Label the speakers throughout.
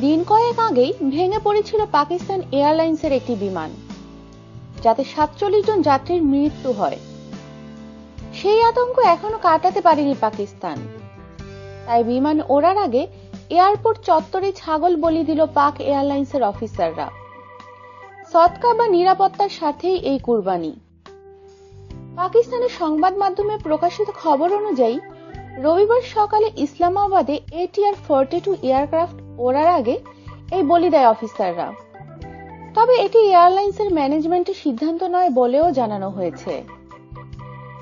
Speaker 1: দিন কয়েক আগেই ভেঙে পড়েছিল পাকিস্তান এয়ারলাইন্সের একটি বিমান, যাতে সাতচল্লিশ জন যাত্রীর মৃত্যু হয়। সেই আতঙ্ক এখনও কাটাতে পারেনি পাকিস্তান। তাই বিমান ওড়ার আগে এয়ারপোর্ট চত্বরে ছাগল বলি দিল পাক এয়ারলাইন্সের অফিসাররা। সৎকা বা নিরাপত্তার সাথেই এই কুরবানি। পাকিস্তানের সংবাদ মাধ্যমে প্রকাশিত খবর অনুযায়ী রবিবার সকালে ইসলামাবাদে এটিআর ফোরটি টু এয়ারক্রাফট ওড়ার আগে এই বলি দেয় অফিসাররা। তবে এটি এয়ারলাইন্সের ম্যানেজমেন্টের সিদ্ধান্ত নয় বলেও জানানো হয়েছে।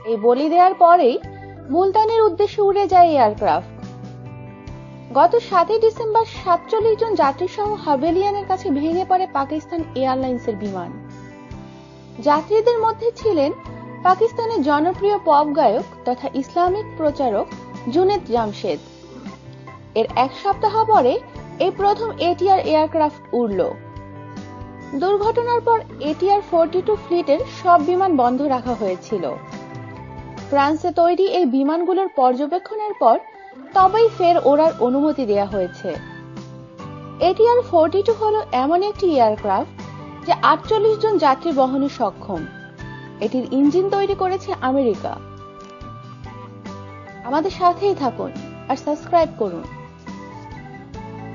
Speaker 1: এই বলি দেওয়ার পরেই মুলতানের উদ্দেশ্যে উড়ে যায় এয়ারক্রাফট। গত সাতই ডিসেম্বর সাতচল্লিশ জন যাত্রী সহ হাভেলিয়ানের কাছে ভেঙে পড়ে পাকিস্তান এয়ারলাইন্সের বিমান। যাত্রীদের মধ্যে ছিলেন পাকিস্তানের জনপ্রিয় পপ গায়ক তথা ইসলামিক প্রচারক জুনেদ জামশেদ। এর এক সপ্তাহ পরে এই প্রথম এটিআর এয়ারক্রাফট উড়ল। দুর্ঘটনার পর এটিআর ফোরটি টু ফ্লিটের সব বিমান বন্ধ রাখা হয়েছিল। ফ্রান্সে তৈরি এই বিমানগুলোর পর্যবেক্ষণের পর তবেই ফের ওড়ার অনুমতি দেয়া হয়েছে। এটিআর ফোরটি টু হল এমন একটি এয়ারক্রাফট যে আটচল্লিশ জন যাত্রী বহনে সক্ষম। এটির ইঞ্জিন তৈরি করেছে আমেরিকা। আমাদের সাথেই থাকুন আর সাবস্ক্রাইব করুন।